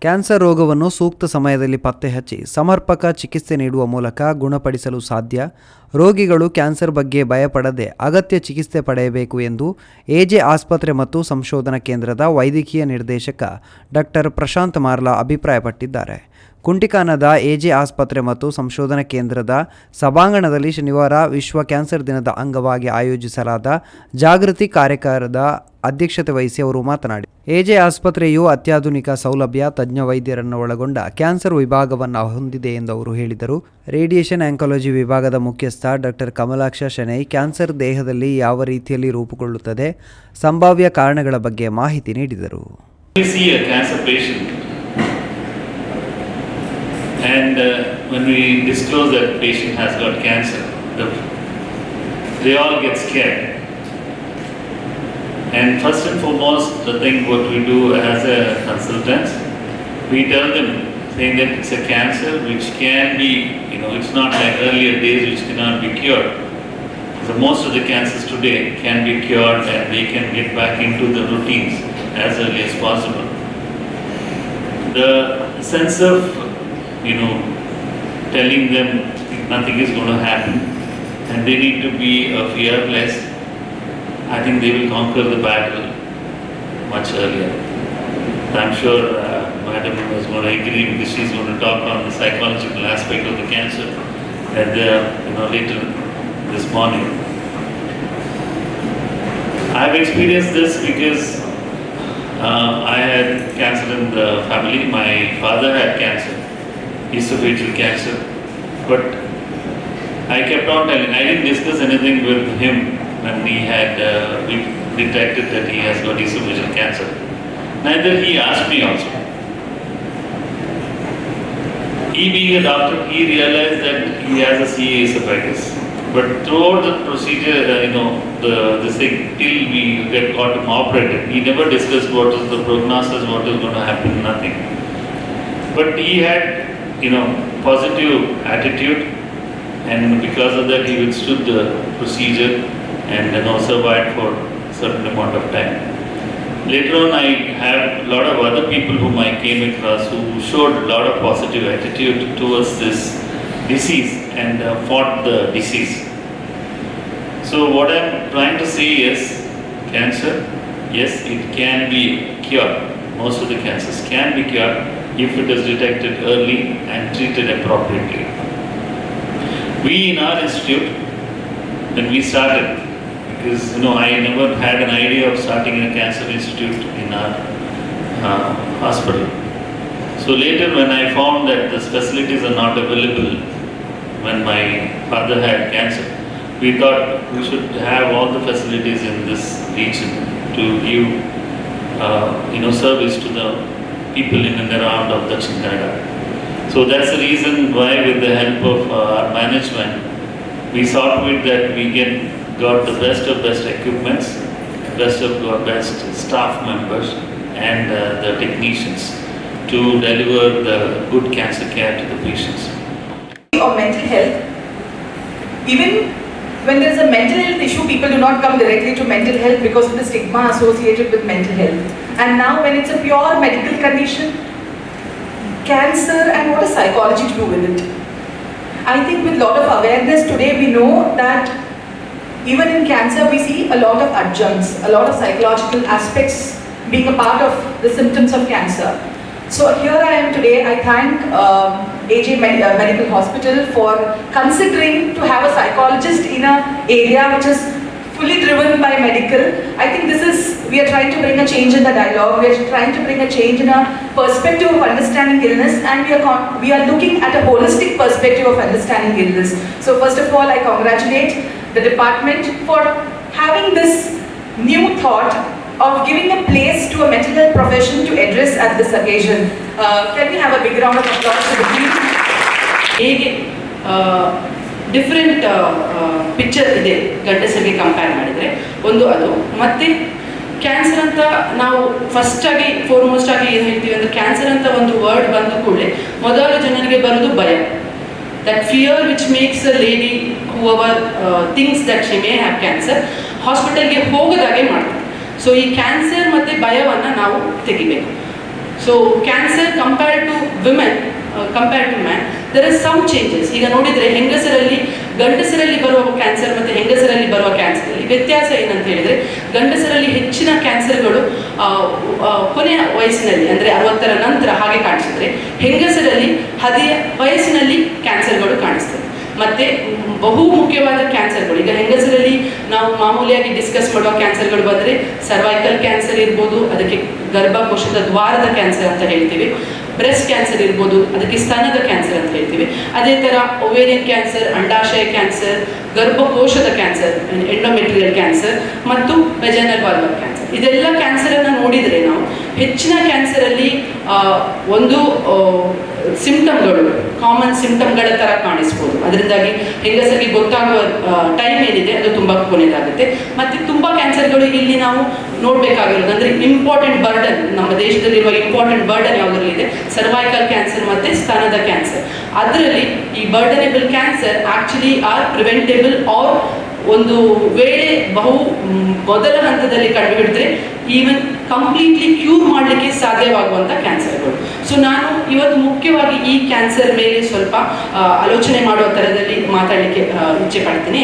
Cancer ರೋಗವನ್ನು ಸೂಕ್ತ ಸಮಯದಲ್ಲಿ ಪತ್ತೆ ಹಚ್ಚಿ ಸಮರ್ಪಕ ಚಿಕಿತ್ಸೆ ನೀಡುವ ಮೂಲಕ ಗುಣಪಡಿಸಲು ಸಾಧ್ಯ. ರೋಗಿಗಳು ಕ್ಯಾನ್ಸರ್ ಬಗ್ಗೆ ಭಯಪಡದೆ ಅಗತ್ಯ ಚಿಕಿತ್ಸೆ ಪಡೆಯಬೇಕು ಎಂದು ಎಜೆ ಆಸ್ಪತ್ರೆ ಮತ್ತು ಸಂಶೋಧನಾ ಕೇಂದ್ರದ ವೈದ್ಯಕೀಯ ನಿರ್ದೇಶಕ ಡಾಕ್ಟರ್ ಪ್ರಶಾಂತ್ ಮಾರ್ಲಾ ಅಭಿಪ್ರಾಯಪಟ್ಟಿದ್ದಾರೆ. ಕುಂಟಿಕಾನದ ಎಜೆ ಆಸ್ಪತ್ರೆ ಮತ್ತು ಸಂಶೋಧನಾ ಕೇಂದ್ರದ ಸಭಾಂಗಣದಲ್ಲಿ ಶನಿವಾರ ವಿಶ್ವ ಕ್ಯಾನ್ಸರ್ ದಿನದ ಅಂಗವಾಗಿ ಆಯೋಜಿಸಲಾದ ಜಾಗೃತಿ ಕಾರ್ಯಕ್ರಮದ ಅಧ್ಯಕ್ಷತೆ ವಹಿಸಿ ಅವರು ಮಾತನಾಡಿ, ಎಜೆ ಆಸ್ಪತ್ರೆಯು ಅತ್ಯಾಧುನಿಕ ಸೌಲಭ್ಯ, ತಜ್ಞ ವೈದ್ಯರನ್ನು ಒಳಗೊಂಡ ಕ್ಯಾನ್ಸರ್ ವಿಭಾಗವನ್ನು ಹೊಂದಿದೆ ಎಂದು ಅವರು ಹೇಳಿದರು. ರೇಡಿಯೇಷನ್ ಆಂಕಾಲಜಿ ವಿಭಾಗದ ಮುಖ್ಯಸ್ಥ ಡಾಕ್ಟರ್ ಕಮಲಾಕ್ಷ ಶೆಣೈ ಕ್ಯಾನ್ಸರ್ ದೇಹದಲ್ಲಿ ಯಾವ ರೀತಿಯಲ್ಲಿ ರೂಪುಗೊಳ್ಳುತ್ತದೆ, ಸಂಭಾವ್ಯ ಕಾರಣಗಳ ಬಗ್ಗೆ ಮಾಹಿತಿ ನೀಡಿದರು. And uh, when we disclose that patient has got cancer, the, they all get scared. And first and foremost, the thing what we do as a consultants, we tell them saying that it's a cancer which can be, you know, it's not like earlier days which cannot be cured. So most of the cancers today can be cured and they can get back into the routines as early as possible. The sense of, you know, telling them nothing is going to happen and they need to be uh, fearless, I think they will conquer the battle much earlier. I'm sure uh, Madam is going to agree because she's going to talk on the psychological aspect of the cancer at the, you know, later this morning. I've experienced this because uh, I had cancer in the family. My father had cancer, esophageal cancer. But I kept on telling, I didn't discuss anything with him when he had uh, we detected that he has got esophageal cancer. Neither he asked me also. He being a doctor, he realized that he has a CA esophagus. But throughout the procedure, uh, you know, the this thing till we get got him operated, he never discussed what is the prognosis, what is going to happen, nothing. But he had, you know, positive attitude, and because of that, he withstood the procedure and know survived for a certain amount of time. Later on, I had a lot of other people whom I came across who showed a lot of positive attitude towards this disease and uh, fought the disease. So, what I'm trying to say is cancer, yes, it can be cured. Most of the cancers can be cured if it is detected early and treated appropriately. We in our institute, when we started, because you know I never had an idea of starting a cancer institute in our uh, hospital. So later, when I found that the facilities are not available, when my father had cancer, we thought we should have all the facilities in this region to give, uh, you know, service to the people in and around of Dakshin Kannada. So that's the reason why, with the help of uh, our management, we sought with that we get got the best of best equipments, best of our best staff members, and uh, the technicians to deliver the good cancer care to the patients. or mental health, even when there is a mental health issue, people do not come directly to mental health because of the stigma associated with mental health. And now, when it's a pure medical condition, cancer and what is psychology to do with it? I think with a lot of awareness today, we know that even in cancer, we see a lot of adjuncts, a lot of psychological aspects being a part of the symptoms of cancer. So here I am today. I thank um, AJ Med- uh, Medical Hospital for considering to have a psychologist in a area which is fully driven by medical. I think this is we are trying to bring a change in the dialogue. We are trying to bring a change in our perspective of understanding illness, and we are we are looking at a holistic perspective of understanding illness. So first of all, I congratulate the department for having this new thought of giving a place to a mental health profession to address at this occasion. Uh, can we have a big round of applause to the team? ಹೇಗೆ different picture ಇದೆ ಗಂಡಸರಿಗೆ compare ಮಾಡಿದರೆ ಒಂದು ಅದು ಮತ್ತು cancer ಅಂತ ನಾವು first ಆಗಿ ಫೋರ್ಮೋಸ್ಟ್ ಆಗಿ ಏನು ಹೇಳ್ತೀವಿ ಅಂದರೆ ಕ್ಯಾನ್ಸರ್ ಅಂತ ಒಂದು ವರ್ಡ್ ಬಂದ ಕೂಡಲೇ ಮೊದಲು ಜನರಿಗೆ ಬರೋದು ಭಯ. That fear which makes a lady who overthinks that she may have cancer ಹಾಸ್ಪಿಟಲ್ಗೆ ಹೋಗೋದಾಗೆ ಮಾಡ್ತಾರೆ ಸೊ ಈ ಕ್ಯಾನ್ಸರ್ ಮತ್ತು ಭಯವನ್ನು ನಾವು ತೆಗಿಬೇಕು. So cancer compared to women compared to man there are some changes ಈಗ ನೋಡಿದರೆ ಹೆಂಗಸರಲ್ಲಿ ಗಂಡಸರಲ್ಲಿ ಬರುವ ಕ್ಯಾನ್ಸರ್ ಮತ್ತು ಹೆಂಗಸರಲ್ಲಿ ಬರುವ ಕ್ಯಾನ್ಸರಲ್ಲಿ ವ್ಯತ್ಯಾಸ ಏನಂತ ಹೇಳಿದರೆ, ಗಂಡಸರಲ್ಲಿ ಹೆಚ್ಚಿನ ಕ್ಯಾನ್ಸರ್ಗಳು ಕೊನೆಯ ವಯಸ್ಸಿನಲ್ಲಿ, ಅಂದರೆ ಅರವತ್ತರ ನಂತರ ಹಾಗೆ ಕಾಣಿಸಿದ್ರೆ ಹೆಂಗಸರಲ್ಲಿ ಹದಿಯ ವಯಸ್ಸಿನಲ್ಲಿ ಕ್ಯಾನ್ಸರ್ಗಳು ಕಾಣಿಸ್ತದೆ. ಮತ್ತೆ ಬಹು ಮುಖ್ಯವಾದ ಕ್ಯಾನ್ಸರ್ಗಳು ಈಗ ಹೆಂಗಸರಲ್ಲಿ ನಾವು ಮಾಮೂಲಿಯಾಗಿ ಡಿಸ್ಕಸ್ ಮಾಡುವ ಕ್ಯಾನ್ಸರ್ಗಳು ಬಂದರೆ ಸರ್ವೈಕಲ್ ಕ್ಯಾನ್ಸರ್ ಇರ್ಬೋದು, ಅದಕ್ಕೆ ಗರ್ಭಕೋಶದ ದ್ವಾರದ ಕ್ಯಾನ್ಸರ್ ಅಂತ ಹೇಳ್ತೀವಿ. ಬ್ರೆಸ್ಟ್ ಕ್ಯಾನ್ಸರ್ ಇರ್ಬೋದು, ಅದಕ್ಕೆ ಸ್ತನದ ಕ್ಯಾನ್ಸರ್ ಅಂತ ಹೇಳ್ತೀವಿ. ಅದೇ ಥರ ಒವೇರಿಯನ್ ಕ್ಯಾನ್ಸರ್, ಅಂಡಾಶಯ ಕ್ಯಾನ್ಸರ್, ಗರ್ಭಕೋಶದ ಕ್ಯಾನ್ಸರ್ ಎಂಡೋಮೆಟ್ರಿಯಲ್ ಕ್ಯಾನ್ಸರ್ ಮತ್ತು ವೆಜನಲ್ ವಾಲ್ವರ್ ಕ್ಯಾನ್ಸರ್. ಇದೆಲ್ಲ ಕ್ಯಾನ್ಸರನ್ನು ನೋಡಿದರೆ ನಾವು ಹೆಚ್ಚಿನ ಕ್ಯಾನ್ಸರಲ್ಲಿ ಒಂದು ಸಿಂಪ್ಟಮ್ಗಳು ಕಾಮನ್ ಸಿಂಪ್ಟಮ್ಗಳ ಥರ ಕಾಣಿಸ್ಬೋದು. ಅದರಿಂದಾಗಿ ಹೆಂಗಸರಿಗೆ ಗೊತ್ತಾಗುವ ಟೈಮ್ ಏನಿದೆ, ಅದು ತುಂಬ ಕೊನೆಯದಾಗುತ್ತೆ. ಮತ್ತು ತುಂಬ ಕ್ಯಾನ್ಸರ್ಗಳು ಇಲ್ಲಿ ನಾವು ನೋಡಬೇಕಾಗಿರೋದು, ಅಂದರೆ ಇಂಪಾರ್ಟೆಂಟ್ ಬರ್ಡನ್ ನಮ್ಮ ದೇಶದಲ್ಲಿರುವ ಇಂಪಾರ್ಟೆಂಟ್ ಬರ್ಡನ್ ಯಾವುದರಲ್ಲಿದೆ ಸರ್ವೈಕಲ್ ಕ್ಯಾನ್ಸರ್ ಮತ್ತು ಸ್ತನದ ಕ್ಯಾನ್ಸರ್ ಅದರಲ್ಲಿ ಈ burdenable cancer actually are preventable are ಒಂದು ವೇಳೆ ಬಹು ಮೊದಲ ಹಂತದಲ್ಲಿ ಕಂಡುಹಿಡಿದ್ರೆ ಈವನ್ ಕಂಪ್ಲೀಟ್ಲಿ ಕ್ಯೂರ್ ಮಾಡಲಿಕ್ಕೆ ಸಾಧ್ಯವಾಗುವಂಥ ಕ್ಯಾನ್ಸರ್ಗಳು ಸೊ ನಾನು ಇವತ್ತು ಮುಖ್ಯವಾಗಿ ಈ ಕ್ಯಾನ್ಸರ್ ಮೇಲೆ ಸ್ವಲ್ಪ ಆಲೋಚನೆ ಮಾಡೋ ಥರದಲ್ಲಿ ಮಾತಾಡಲಿಕ್ಕೆ ಇಚ್ಛೆ ಪಡ್ತೀನಿ.